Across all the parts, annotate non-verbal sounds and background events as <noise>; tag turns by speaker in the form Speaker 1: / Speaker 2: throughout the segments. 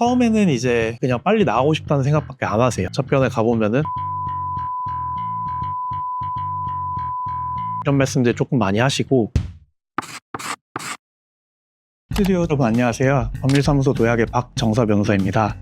Speaker 1: 처음에는 이제 그냥 빨리 나가고 싶다는 생각밖에 안 하세요. 첫 편에 가보면은 이런 말씀들 조금 많이 하시고 스튜디오 여러분 안녕하세요. 법률사무소 도약의 박정서 변호사입니다.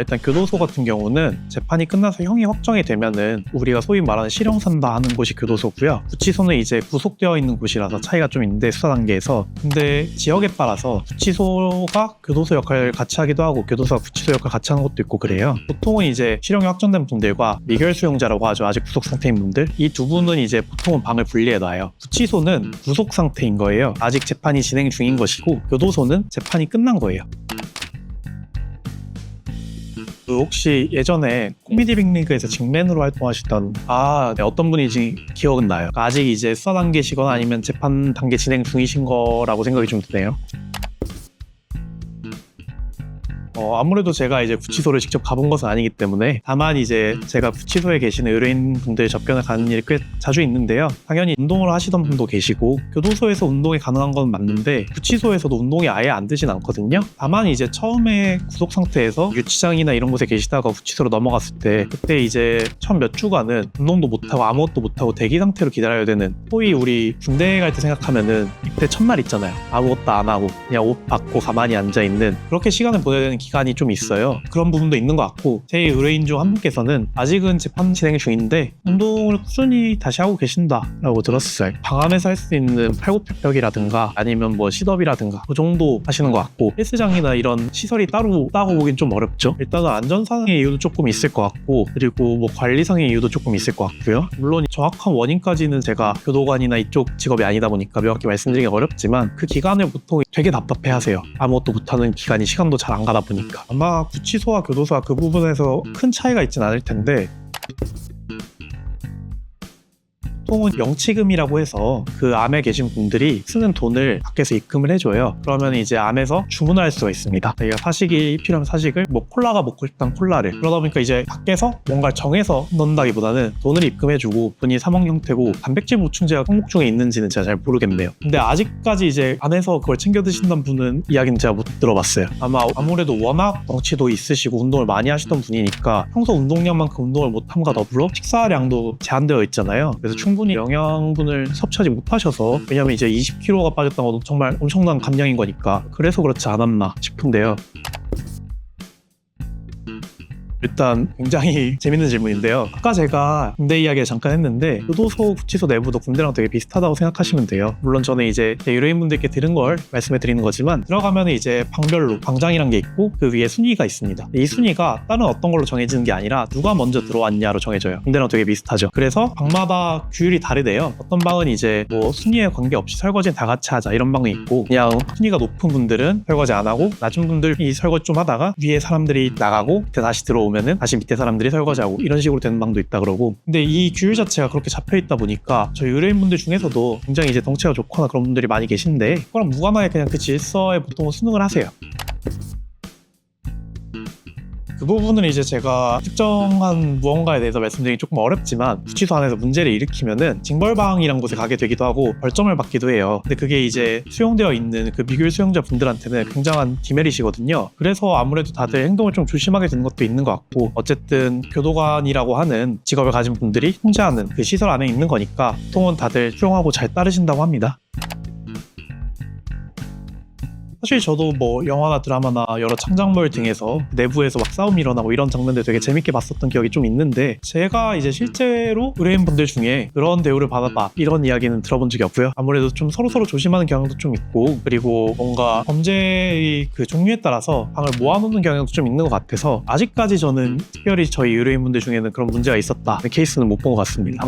Speaker 1: 일단 교도소 같은 경우는 재판이 끝나서 형이 확정이 되면은 우리가 소위 말하는 실형산다 하는 곳이 교도소고요. 구치소는 이제 구속되어 있는 곳이라서 차이가 좀 있는데 수사 단계에서 근데 지역에 따라서 구치소가 교도소 역할을 같이 하기도 하고 교도소가 구치소 역할을 같이 하는 것도 있고 그래요. 보통은 이제 실형이 확정된 분들과 미결 수용자라고 하죠. 아직 구속 상태인 분들 이 두 분은 이제 보통은 방을 분리해 놔요. 구치소는 구속 상태인 거예요. 아직 재판이 진행 중인 것이고 교도소는 재판이 끝난 거예요. 그 혹시 예전에 코미디 빅리그에서 직맨으로 활동하시던 아 네, 어떤 분인지 기억은 나요. 아직 이제 수사 단계시거나 아니면 재판 단계 진행 중이신 거라고 생각이 좀 드네요. 어, 아무래도 제가 이제 구치소를 직접 가본 것은 아니기 때문에 다만 이제 제가 구치소에 계시는 의뢰인 분들 접견을 가는 일이 꽤 자주 있는데요. 당연히 운동을 하시던 분도 계시고 교도소에서 운동이 가능한 건 맞는데 구치소에서도 운동이 아예 안 되진 않거든요. 다만 이제 처음에 구속 상태에서 유치장이나 이런 곳에 계시다가 구치소로 넘어갔을 때 그때 이제 처음 몇 주간은 운동도 못하고 아무것도 못하고 대기 상태로 기다려야 되는 소위 우리 군대 갈 때 생각하면은 이때 첫날 있잖아요. 아무것도 안 하고 그냥 옷 받고 가만히 앉아 있는 그렇게 시간을 보내야 되는 기간 이 좀 있어요. 그런 부분도 있는 것 같고 제 의뢰인 중 한 분께서는 아직은 재판 진행 중인데 운동을 꾸준히 다시 하고 계신다라고 들었어요. 방 안에서 할 수 있는 팔굽혀펴기라든가 아니면 뭐 시덥이라든가 그 정도 하시는 것 같고 헬스장이나 이런 시설이 따로 따고 보긴 좀 어렵죠. 일단은 안전상의 이유도 조금 있을 것 같고 그리고 뭐 관리상의 이유도 조금 있을 것 같고요. 물론 정확한 원인까지는 제가 교도관이나 이쪽 직업이 아니다 보니까 명확히 말씀드리기 어렵지만 그 기간을 보통 되게 답답해하세요. 아무것도 못하는 기간이 시간도 잘 안 가다 보니까 아마 구치소와 교도소와 그 부분에서 큰 차이가 있진 않을 텐데 보통은 영치금이라고 해서 그 암에 계신 분들이 쓰는 돈을 밖에서 입금을 해줘요. 그러면 이제 암에서 주문을 할 수가 있습니다. 내가 사식이 필요하면 사식을, 뭐 콜라가 먹고 싶다면 콜라를. 그러다 보니까 이제 밖에서 뭔가를 정해서 넣는다기보다는 돈을 입금해주고 돈이 사먹 형태고 단백질 보충제가 항목 중에 있는지는 제가 잘 모르겠네요. 근데 아직까지 이제 안에서 그걸 챙겨 드신다는 분은 이야기는 제가 못 들어봤어요. 아마 아무래도 워낙 덩치도 있으시고 운동을 많이 하시던 분이니까 평소 운동량만큼 운동을 못함과 더불어 식사량도 제한되어 있잖아요. 그래서 충분히 영양분을 섭취하지 못하셔서 왜냐면 이제 20kg가 빠졌다는 건 정말 엄청난 감량인 거니까 그래서 그렇지 않았나 싶은데요. 일단 굉장히 <laughs> 재밌는 질문인데요. 아까 제가 군대 이야기를 잠깐 했는데 교도소, 구치소 내부도 군대랑 되게 비슷하다고 생각하시면 돼요. 물론 저는 이제 제 의뢰인분들께 들은 걸 말씀해 드리는 거지만 들어가면 이제 방별로 방장이란 게 있고 그 위에 순위가 있습니다. 이 순위가 다른 어떤 걸로 정해지는 게 아니라 누가 먼저 들어왔냐로 정해져요. 군대랑 되게 비슷하죠. 그래서 방마다 규율이 다르대요. 어떤 방은 이제 뭐 순위에 관계없이 설거지는 다 같이 하자 이런 방이 있고 그냥 순위가 높은 분들은 설거지 안 하고 낮은 분들이 설거지 좀 하다가 위에 사람들이 나가고 다시 들어오 면은 다시 밑에 사람들이 설거지하고 이런 식으로 되는 방도 있다 그러고 근데 이 규율 자체가 그렇게 잡혀 있다 보니까 저희 의뢰인분들 중에서도 굉장히 이제 덩치가 좋거나 그런 분들이 많이 계신데 그거랑 무관하게 그냥 그 질서에 보통 수능을 하세요. 그 부분은 이제 제가 특정한 무언가에 대해서 말씀드리기 조금 어렵지만 구치소 안에서 문제를 일으키면은 징벌방이란 곳에 가게 되기도 하고 벌점을 받기도 해요. 근데 그게 이제 수용되어 있는 그 미귤 수용자 분들한테는 굉장한 디메리시거든요. 그래서 아무래도 다들 행동을 좀 조심하게 되는 것도 있는 것 같고 어쨌든 교도관이라고 하는 직업을 가진 분들이 통제하는 그 시설 안에 있는 거니까 보통은 다들 수용하고 잘 따르신다고 합니다. 사실 저도 뭐 영화나 드라마나 여러 창작물 등에서 내부에서 막 싸움이 일어나고 이런 장면들 되게 재밌게 봤었던 기억이 좀 있는데 제가 이제 실제로 의뢰인분들 중에 그런 대우를 받아봐 이런 이야기는 들어본 적이 없고요. 아무래도 좀 서로서로 조심하는 경향도 좀 있고 그리고 뭔가 범죄의 그 종류에 따라서 방을 모아놓는 경향도 좀 있는 것 같아서 아직까지 저는 특별히 저희 의뢰인분들 중에는 그런 문제가 있었다 케이스는 못 본 것 같습니다.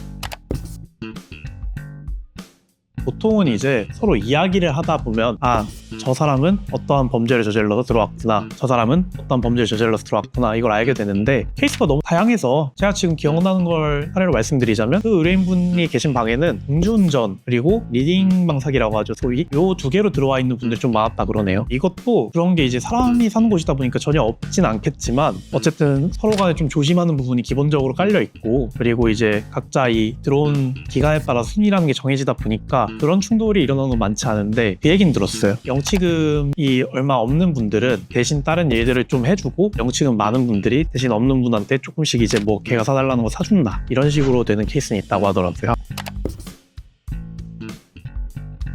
Speaker 1: 보통은 이제 서로 이야기를 하다 보면 아 저 사람은 어떠한 범죄를 저질러서 들어왔구나. 저 사람은 어떠한 범죄를 저질러서 들어왔구나. 이걸 알게 되는데 케이스가 너무 다양해서 제가 지금 기억나는 걸 사례로 말씀드리자면 그 의뢰인분이 계신 방에는 음주운전 그리고 리딩 방사기라고 하죠. 소위 요두 개로 들어와 있는 분들이 좀 많았다 그러네요. 이것도 그런 게 이제 사람이 사는 곳이다 보니까 전혀 없진 않겠지만 어쨌든 서로 간에 좀 조심하는 부분이 기본적으로 깔려 있고 그리고 이제 각자 이 들어온 기간에 따라 순위라는 게 정해지다 보니까 그런 충돌이 일어나는 건 많지 않은데 그 얘기는 들었어요. 영치금이 얼마 없는 분들은 대신 다른 일들을 좀 해주고 영치금 많은 분들이 대신 없는 분한테 조금씩 이제 뭐 걔가 사달라는 거 사준다 이런 식으로 되는 케이스는 있다고 하더라고요.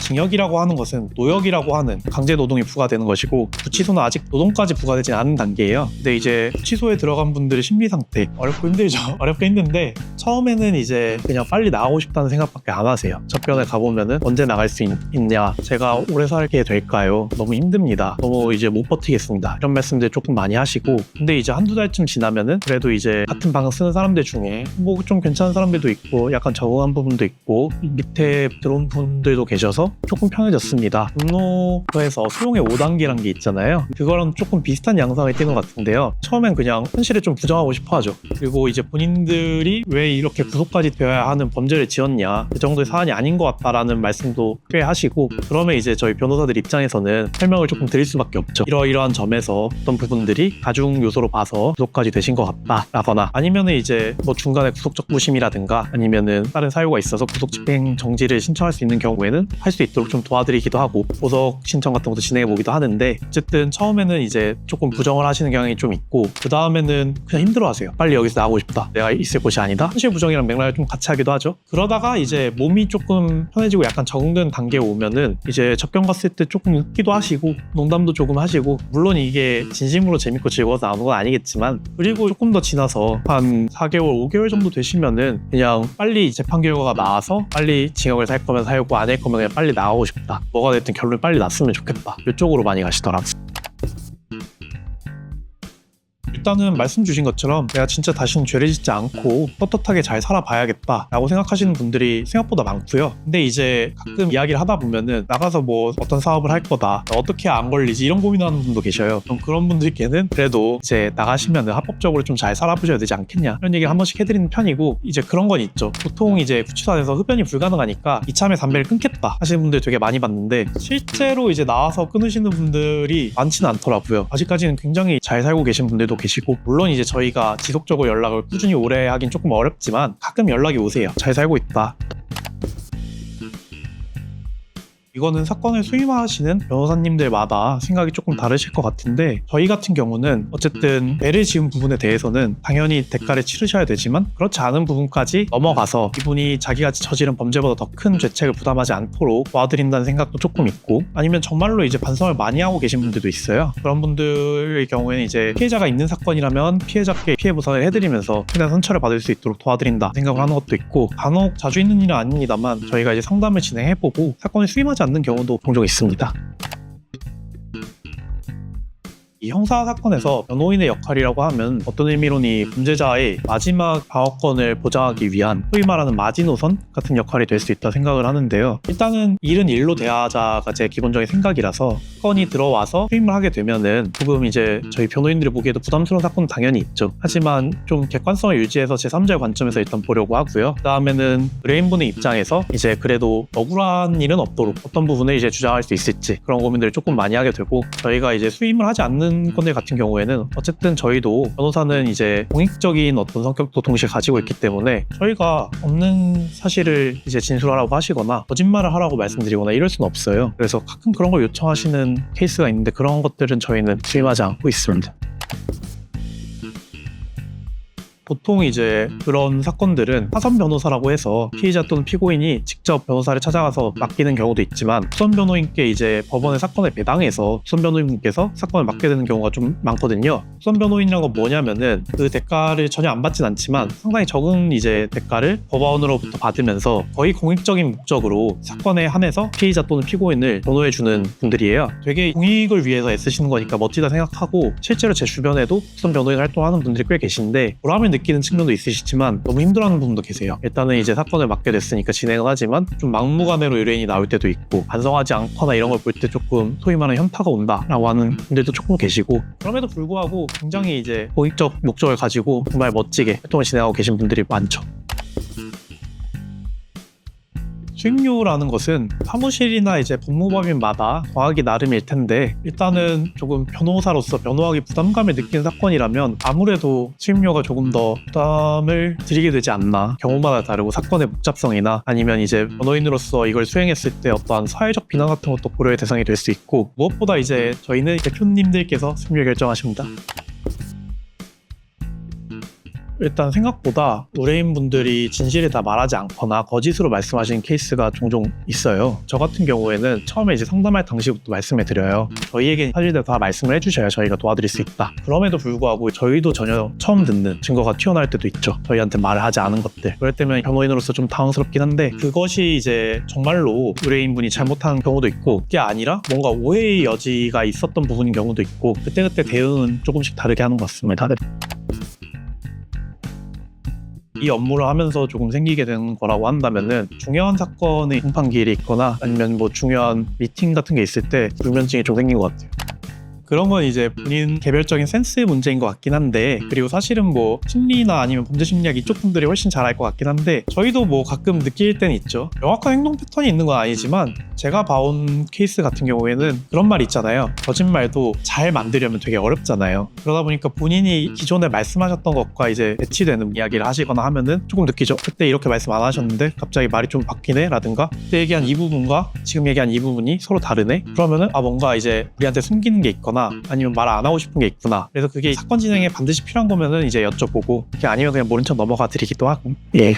Speaker 1: 징역이라고 하는 것은 노역이라고 하는 강제 노동이 부과되는 것이고 구치소는 아직 노동까지 부과되지 않은 단계예요. 근데 이제 구치소에 들어간 분들의 심리 상태 어렵고 힘들죠. <laughs> 어렵고 힘든데 처음에는 이제 그냥 빨리 나가고 싶다는 생각밖에 안 하세요. 접견에 가보면은 언제 나갈 수 있, 냐 제가 오래 살게 될까요? 너무 힘듭니다. 너무 이제 못 버티겠습니다. 이런 말씀들 조금 많이 하시고 근데 이제 한두 달쯤 지나면은 그래도 이제 같은 방 쓰는 사람들 중에 뭐 좀 괜찮은 사람들도 있고 약간 적응한 부분도 있고 밑에 들어온 분들도 계셔서 조금 편해졌습니다. 분노에서 수용의 5단계란 게 있잖아요. 그거랑 조금 비슷한 양상을 띠는 것 같은데요. 처음엔 그냥 현실을 좀 부정하고 싶어 하죠. 그리고 이제 본인들이 왜 이렇게 구속까지 되어야 하는 범죄를 지었냐. 그 정도의 사안이 아닌 것 같다라는 말씀도 꽤 하시고 그러면 이제 저희 변호사들 입장에서는 설명을 조금 드릴 수밖에 없죠. 이러이러한 점에서 어떤 부분들이 가중 요소로 봐서 구속까지 되신 것 같다라거나 아니면은 이제 뭐 중간에 구속적 부심이라든가 아니면은 다른 사유가 있어서 구속 집행 정지를 신청할 수 있는 경우에는 할 수 있 도록 좀 도와드리기도 하고 보석 신청 같은 것도 진행해 보기도 하는데 어쨌든 처음에는 이제 조금 부정을 하시는 경향이 좀 있고 그 다음에는 그냥 힘들어하세요. 빨리 여기서 나가고 싶다. 내가 있을 곳이 아니다. 현실 부정이랑 맥락을 좀 같이 하기도 하죠. 그러다가 이제 몸이 조금 편해지고 약간 적응된 단계에 오면은 이제 접견 갔을 때 조금 웃기도 하시고 농담도 조금 하시고 물론 이게 진심으로 재밌고 즐거워서 나오는 건 아니겠지만 그리고 조금 더 지나서 한 4개월, 5개월 정도 되시면은 그냥 빨리 재판 결과가 나와서 빨리 징역을 살 거면 살고 안 할 거면 그냥 빨리 나가고 싶다. 뭐가 됐든 결론이 빨리 났으면 좋겠다. 이쪽으로 많이 가시더라고요. 일단은 말씀 주신 것처럼 내가 진짜 다시는 죄를 짓지 않고 떳떳하게 잘 살아봐야겠다 라고 생각하시는 분들이 생각보다 많고요. 근데 이제 가끔 이야기를 하다 보면은 나가서 뭐 어떤 사업을 할 거다 어떻게 안 걸리지 이런 고민하는 분도 계셔요. 그럼 그런 분들께는 그래도 이제 나가시면은 합법적으로 좀 잘 살아보셔야 되지 않겠냐 이런 얘기를 한 번씩 해드리는 편이고 이제 그런 건 있죠. 보통 이제 구치소 안에서 흡연이 불가능하니까 이참에 담배를 끊겠다 하시는 분들 되게 많이 봤는데 실제로 이제 나와서 끊으시는 분들이 많지는 않더라고요. 아직까지는 굉장히 잘 살고 계신 분들도 계시고 물론 이제 저희가 지속적으로 연락을 꾸준히 오래 하긴 조금 어렵지만 가끔 연락이 오세요. 잘 살고 있다. 이거는 사건을 수임하시는 변호사님들마다 생각이 조금 다르실 것 같은데 저희 같은 경우는 어쨌든 죄를 지은 부분에 대해서는 당연히 대가를 치르셔야 되지만 그렇지 않은 부분까지 넘어가서 이분이 자기가 저지른 범죄보다 더 큰 죄책을 부담하지 않도록 도와드린다는 생각도 조금 있고 아니면 정말로 이제 반성을 많이 하고 계신 분들도 있어요. 그런 분들의 경우에는 이제 피해자가 있는 사건이라면 피해자께 피해 보상을 해드리면서 최대한 선처를 받을 수 있도록 도와드린다 생각을 하는 것도 있고 간혹 자주 있는 일은 아닙니다만 저희가 이제 상담을 진행해보고 사건을 수임하지 않는 경우도 종종 있습니다. 이 형사 사건에서 변호인의 역할이라고 하면 어떤 의미로니 문제자의 마지막 방어권을 보장하기 위한 소위 말하는 마지노선 같은 역할이 될 수 있다 생각을 하는데요. 일단은 일은 일로 대하자가 제 기본적인 생각이라서 사건이 들어와서 수임을 하게 되면은 조금 이제 저희 변호인들이 보기에도 부담스러운 사건은 당연히 있죠. 하지만 좀 객관성을 유지해서 제3자의 관점에서 일단 보려고 하고요. 그 다음에는 의뢰인분의 입장에서 이제 그래도 억울한 일은 없도록 어떤 부분을 이제 주장할 수 있을지 그런 고민들을 조금 많이 하게 되고 저희가 이제 수임을 하지 않는 건들 같은 경우에는 어쨌든 저희도 변호사는 이제 공익적인 어떤 성격도 동시에 가지고 있기 때문에 저희가 없는 사실을 이제 진술하라고 하시거나 거짓말을 하라고 말씀드리거나 이럴 수는 없어요. 그래서 가끔 그런 걸 요청하시는 케이스가 있는데 그런 것들은 저희는 수임하지 않고 있습니다. 보통 이제 그런 사건들은 사선 변호사라고 해서 피의자 또는 피고인이 직접 변호사를 찾아가서 맡기는 경우도 있지만 수선 변호인께 이제 법원의 사건을 배당해서 수선 변호인분께서 사건을 맡게 되는 경우가 좀 많거든요. 수선 변호인이란 건 뭐냐면은 그 대가를 전혀 안 받진 않지만 상당히 적은 이제 대가를 법원으로부터 받으면서 거의 공익적인 목적으로 사건에 한해서 피의자 또는 피고인을 변호해 주는 분들이에요. 되게 공익을 위해서 애쓰시는 거니까 멋지다 생각하고 실제로 제 주변에도 수선 변호인 활동하는 분들이 꽤 계신데 보람을 느끼는 측면도 있으시지만 너무 힘들어하는 분도 계세요. 일단은 이제 사건을 맡게 됐으니까 진행을 하지만 좀 막무가내로 의뢰인이 나올 때도 있고 반성하지 않거나 이런 걸 볼 때 조금 소위 말하는 현타가 온다라고 하는 분들도 조금 계시고 그럼에도 불구하고 굉장히 이제 공익적 목적을 가지고 정말 멋지게 활동을 진행하고 계신 분들이 많죠. 수임료라는 것은 사무실이나 이제 법무법인마다 정하기 나름일 텐데 일단은 조금 변호사로서 변호하기 부담감을 느끼는 사건이라면 아무래도 수임료가 조금 더 부담을 드리게 되지 않나 경우마다 다르고 사건의 복잡성이나 아니면 이제 변호인으로서 이걸 수행했을 때 어떠한 사회적 비난 같은 것도 고려의 대상이 될 수 있고 무엇보다 이제 저희는 대표님들께서 수임료 결정하십니다. 일단 생각보다 의뢰인 분들이 진실을 다 말하지 않거나 거짓으로 말씀하시는 케이스가 종종 있어요. 저 같은 경우에는 처음에 이제 상담할 당시부터 말씀해 드려요. 저희에게 사실대로 다 말씀을 해주셔야 저희가 도와드릴 수 있다. 그럼에도 불구하고 저희도 전혀 처음 듣는 증거가 튀어나올 때도 있죠. 저희한테 말을 하지 않은 것들. 그럴 때면 변호인으로서 좀 당황스럽긴 한데 그것이 이제 정말로 의뢰인분이 잘못한 경우도 있고 그게 아니라 뭔가 오해의 여지가 있었던 부분인 경우도 있고 그때그때 대응은 조금씩 다르게 하는 것 같습니다. 이 업무를 하면서 조금 생기게 되는 거라고 한다면은 중요한 사건의 공판 기일이 있거나 아니면 뭐 중요한 미팅 같은 게 있을 때 불면증이 좀 생긴 것 같아요. 그런 건 이제 본인 개별적인 센스의 문제인 것 같긴 한데 그리고 사실은 뭐 심리나 아니면 범죄 심리학 이쪽 분들이 훨씬 잘 알 것 같긴 한데 저희도 뭐 가끔 느낄 때는 있죠. 명확한 행동 패턴이 있는 건 아니지만 제가 봐온 케이스 같은 경우에는 그런 말 있잖아요. 거짓말도 잘 만들려면 되게 어렵잖아요. 그러다 보니까 본인이 기존에 말씀하셨던 것과 이제 배치되는 이야기를 하시거나 하면은 조금 느끼죠 그때 이렇게 말씀 안 하셨는데 갑자기 말이 좀 바뀌네? 라든가 그때 얘기한 이 부분과 지금 얘기한 이 부분이 서로 다르네? 그러면은 아 뭔가 이제 우리한테 숨기는 게 있거나 아니면 말 안 하고 싶은 게 있구나. 그래서 그게 사건 진행에 반드시 필요한 거면은 이제 여쭤보고 아니면 그냥 모른 척 넘어가 드리기도 하고. 예